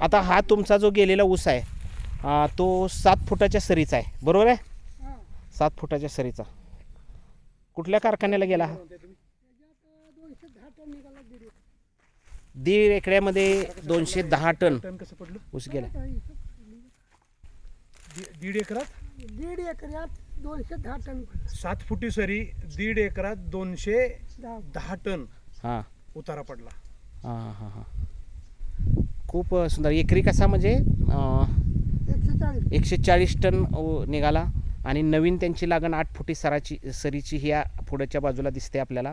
आता हा तुमचा जो गेलेला ऊस आहे तो सात फुटाच्या सरीचा आहे. बरोबर आहे? हा. सात फुटाच्या सरीचा. कुठल्या कारखान्याला गेला हा? दीड एकड्यामध्ये दोनशे दहा टन टन कसं पडलं? ऊस गेला. दीड एकरात? दीड एकरात दोनशे दहा टन पडलं. सात फुटी सरी दीड एकरात दोनशे दहा. दहा टन हां. उतारा पडला. हां हां हां. खूप सुंदर. एकरी कसा म्हणजे अं, एकशे चाळीस एकशे चाळीस टन अ, निघाला आणि नवीन त्यांची लागण आठ फुटी सराची सरीची ही या पुढच्या बाजूला दिसते आपल्याला.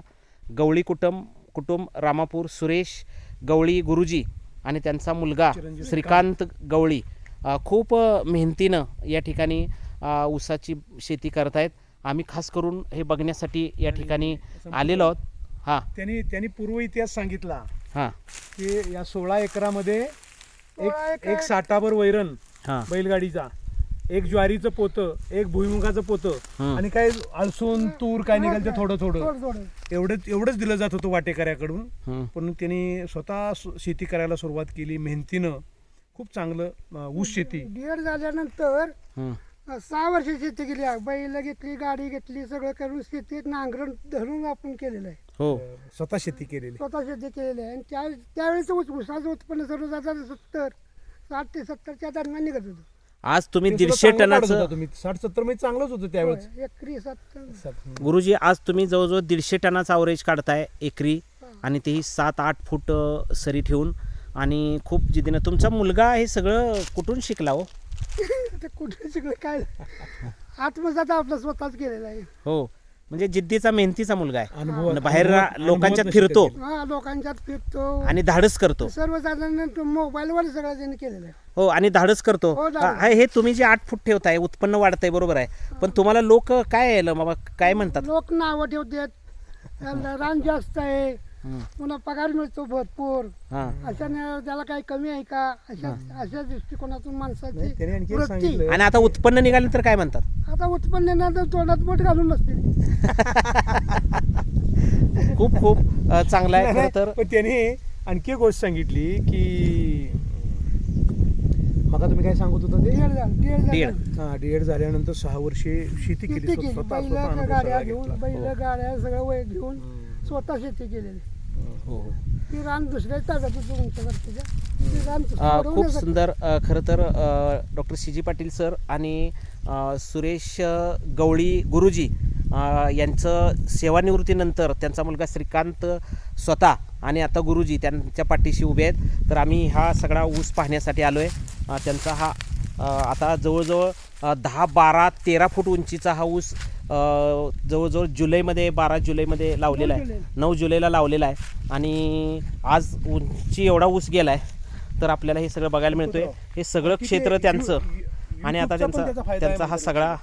गवळी कुटुंब कुटुंब रामापूर सुरेश गवळी गुरुजी आणि त्यांचा मुलगा चिरंजीव श्रीकांत गवळी. अ, खूप अ, मेहनतीनं या ठिकाणी ऊसाची शेती करत आहेत आम्ही खास करून हे बघण्यासाठी या ठिकाणी आलेलो आहोत. हां. त्यांनी त्यांनी पूर्व इतिहास सांगितला. हां. की या सोळा एकरामध्ये एक एकर- एक साठाभर वैरण हां. बैलगाडीचा एक ज्वारीचं पोतं एक भुईमुगाचं पोतं हं. आणि काय अलसून तूर काय निघाल ते थोडं थोडं. थोडं थोडं. एवढंच एवढंच दिलं जात होतं वाटेकऱ्याकडून. पण त्यांनी स्वतः शेती करायला सुरुवात केली. मेहनतीनं खूप चांगलं ऊस शेती. झाल्यानंतर सहा वर्ष शेती केली. आहे. बैल घेतली गाडी घेतली सगळं करून शेतीत नांगरण धरून आपण केलेलं आहे. हो. स्वतः शेती केलेली. स्वतः शेती केलेली आहे. आणि त्या त्यावेळेस ऊसाचं उत्पन्न सर्व जातात सत्तर साठ ते सत्तरच्या दरम्यान निघत होतं. आज तुम्ही ते सुद्धा दीडशे चांगलं काढत टनाचं होता तुम्ही. साठ सत्तरमध्ये चांगलंच होतं त्यावेळेस. होय, एकरी सत्तर. सात- गुरुजी आज तुम्ही जवळजवळ दीडशे टनाचा अवरेज काढताय एकरी आणि तेही सात आठ फूट अ, सरी ठेवून. आणि खूप जिद्दीनं तुमचा मुलगा हे सगळं कुठून शिकला हो? ते कुठे सगळं काय आत्मसात आपला स्वतःच केलेला आहे. हो म्हणजे जिद्दीचा मेहनतीचा मुलगा आहे. आणि बाहेर अनुभव- लोकांच्यात अनुभवातनं फिरतो. शिकत हा लोकांच्यात फिरतो. आणि धाडस करतो. सर्वसाधारण मोबाईलवर सगळं त्यांनी केलेलं आहे. हो आणि धाडस करतो. हो, धाडस. हा, हे तुम्ही जे आठ फूट ठेवताय उत्पन्न वाढतंय बरोबर आहे. पण तुम्हाला लोक काय आहे बाबा काय म्हणतात? लोक नावं ठेवतात. त्याला रान जास्त आहे. पुन्हा पगार मिळतो भरपूर. हा. अशाने त्याला काही कमी आहे का? अशा अशा दृष्टिकोनातून माणसाची नाही, त्याने आणखी एक वृत्ती. सांगितलं. आणि आता उत्पन्न निघाल्यानंतर काय म्हणतात? आता उत्पन्न नाही तर तोंडात बोट घालून बसते. खूप खूप अ, चांगला आहे. खरं तर पण त्याने आणखी एक गोष्ट सांगितली की मग तुम्ही काय सांगत होता ते? दीड झालं दीड दीड. झालं हा डीएड झाल्यानंतर सहा वर्षे शेती केली स्वतः- केली. स्वतः- बैल स्वतः अनुभव गाड्या सगळा घेऊन घेतला. बैल हो. गाड्या सगळं वय घेऊन हम्म. स्वतः शेती केलेली. हो हो. ती रान दुसऱ्या ताब्यात होतं उंचवरतीच्या ती रान अ, खूप सुंदर अ, खरं तर doctor C G Patil sir आणि अ, सुरेश अ, गवळी गुरुजी अ, यांचं सेवानिवृत्तीनंतर त्यांचा मुलगा श्रीकांत स्वतः आणि आता गुरुजी त्यांच्या पाठीशी उभे आहेत. तर आम्ही हा सगळा ऊस पाहण्यासाठी आलो आहे त्यांचा हा अ, आता जवळजवळ दहा बारा तेरा फूट उंचीचा हा ऊस जवळजवळ जुलैमध्ये बारा जुलैमध्ये लावलेला आहे. नऊ जुलैला लावलेला आहे. आणि आज उंची एवढा ऊस गेला आहे तर आपल्याला हे सगळं बघायला मिळतोय. हे सगळं क्षेत्र त्यांचं. आणि आता त्यांचा त्यांचा हा म्हणजे सगळा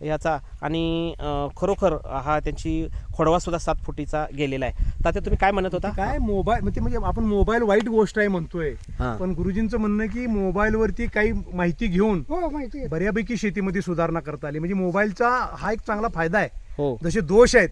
याचा आणि खरोखर हा त्यांची खोडवा सुद्धा सात फुटीचा गेलेला आहे. तात्या तुम्ही काय म्हणत होता? काय मोबाईल म्हणजे म्हणजे आपण मोबाईल वाईट गोष्ट आहे म्हणतोय. हा. पण गुरुजींचं म्हणणं की मोबाईल वरती काही माहिती घेऊन हो माहिती बऱ्यापैकी शेतीमध्ये सुधारणा करता आली. म्हणजे मोबाईलचा हा एक चांगला फायदा आहे. हो. जसे दोष आहेत.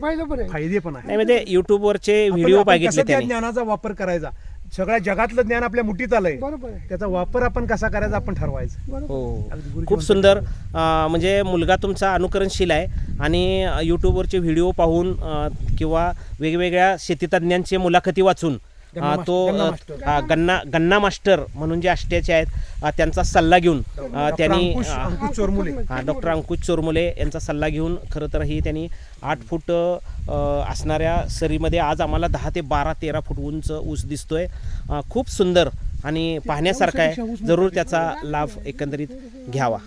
फायदे पण आहे. नाही म्हणजे युट्यूबवरचे व्हिडिओ बघितले त्यांनी. ज्ञानाचा वापर करायचा? सगळ्या जगातलं ज्ञान आपल्या मुठीत आलंय. बरोबर आहे. त्याचा वापर आपण कसा करायचा आपण ठरवायचं. बरोबर. हो. खूप सुंदर अं, म्हणजे मुलगा तुमचा अनुकरणशील आहे आणि यूट्यूबवरचे व्हिडिओ पाहून अं, किंवा वेगवेगळ्या शेतीतज्ञांचे मुलाखती वाचून अं, तो गन्ना अं. हा, गन्ना गन्ना मास्टर म्हणून जे आष्ट्याचे आहेत अं, त्यांचा सल्ला घेऊन अं, त्यांनी अंकुश अं, अंकुश चोरमुले. हा डॉक्टर अंकुश चोरमुले यांचा सल्ला घेऊन खरं तर ही त्यांनी आठ फूट अ, असणाऱ्या सरीमध्ये आज आम्हाला दहा ते बारा तेरा फूट उंच ऊस दिसतोय. अ, खूप सुंदर आणि पाहण्यासारखा आहे. जरूर त्याचा लाभ एकंदरीत घ्यावा.